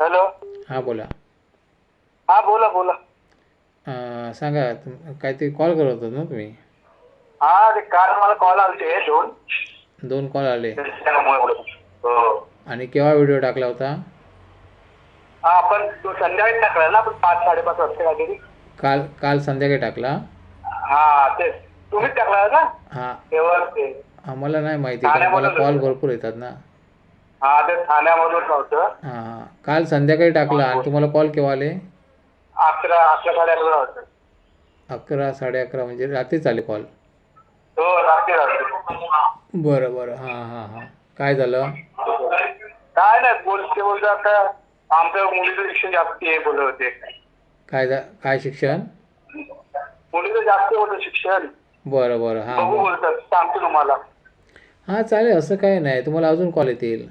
Hello. हां बोला. हा बोला बोला. अं, सांगा तुम काहीतरी कॉल करत होतात ना तुम्ही? हा ते काल मला कॉल आलते दोन. दोन कॉल आले. त्याच्यामुळे बोलत होतो. हो. आणि केव्हा व्हिडिओ टाकला होता? हा आपण तो संध्याकाळी टाकला ना आपण पाच साडेपाच वाजता काहीतरी. काल काल संध्याकाळी टाकला? हा तेच. तुम्हीच टाकला ना हां. तेव्हा ते. आम्हाला नाही माहिती कारण मला कॉल भरपूर येतात ना. हा ते ठाण्यामधून नव्हतं. हां हां. काल संध्याकाळी टाकला आणि तुम्हाला कॉल केव्हा आले? अकरा अकरा साडे अकरा अकरा साडे अकरा म्हणजे रात्रीच आले कॉल. हो रात्री रात्री. बरं बरं. हां हां हां. काय झालं? काय नाही बोलते बोलते आता. आमच्या मुलीचं शिक्षण जास्त आहे बोलत होते. काय झा काय शिक्षण? मुलीचं जास्त होतं शिक्षण. बरं बरं. हां बघू बोलतात सांगतो तुम्हाला. हां चालेल. असं काय नाही. तुम्हाला अजून कॉल येतील.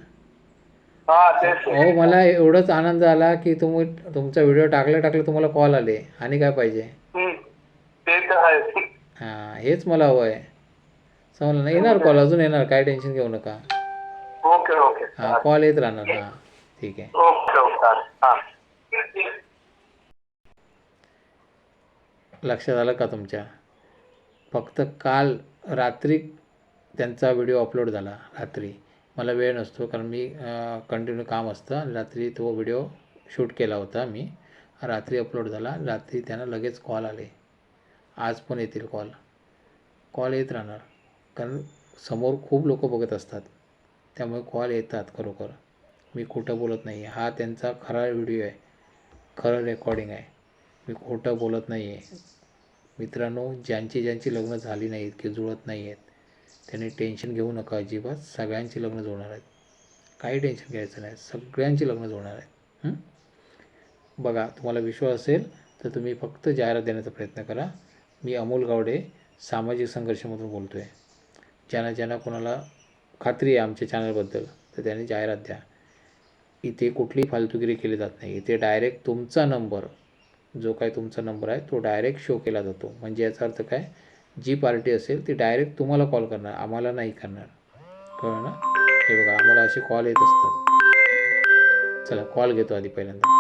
अहो मला एवढंच आनंद आला की तुम्ही तुमचा व्हिडिओ टाकलं टाकलं तुम्हाला कॉल आले. आणि काय पाहिजे? हां हेच मला हवं आहे. समजलं? ना येणार कॉल अजून येणार. काय टेन्शन घेऊ नका. Okay okay. हां कॉल येत राहणार. हां ठीक आहे. Okay okay. चालेल. हा. लक्षात आलं का तुमच्या? फक्त काल रात्री त्यांचा व्हिडिओ अपलोड झाला रात्री. मला वेळ नसतो कारण मी कंटिन्यू काम असतं. रात्री तो व्हिडिओ शूट केला होता मी. रात्री अपलोड झाला. रात्री त्यांना लगेच कॉल आले. आज पण येतील कॉल कॉल येत राहणार. कारण समोर खूप लोक बघत असतात. त्यामुळे कॉल येतात खरोखर. मी खोटं बोलत नाही हा त्यांचा खरा व्हिडिओ आहे. खरं रेकॉर्डिंग आहे. मी खोटं बोलत नाही आहे मित्रांनो ज्यांची ज्यांची लग्न झाली नाहीत की जुळत नाही आहेत त्यांनी टेन्शन घेऊ नका अजिबात. सगळ्यांची लग्न जुळणार आहेत. काही टेन्शन घ्यायचं नाही. सगळ्यांची लग्न जुळणार आहेत. बघा तुम्हाला विश्वास असेल तर तुम्ही फक्त जाहिरात देण्याचा प्रयत्न करा. मी अमोल गावडे सामाजिक संघर्षामधून बोलतो आहे ज्यांना ज्यांना कोणाला खात्री आहे आमच्या चॅनलबद्दल तर त्यांनी जाहिरात द्या. इथे कुठलीही फालतुगिरी केली जात नाही. इथे डायरेक्ट तुमचा नंबर जो काय तुमचा नंबर आहे तो डायरेक्ट शो केला जातो. म्हणजे याचा अर्थ काय? जी पार्टी असेल ती डायरेक्ट तुम्हाला कॉल करणार आम्हाला नाही करणार. कळलं ना? हे बघा आम्हाला असे कॉल येत असतात. चला कॉल घेतो आधी पहिल्यांदा.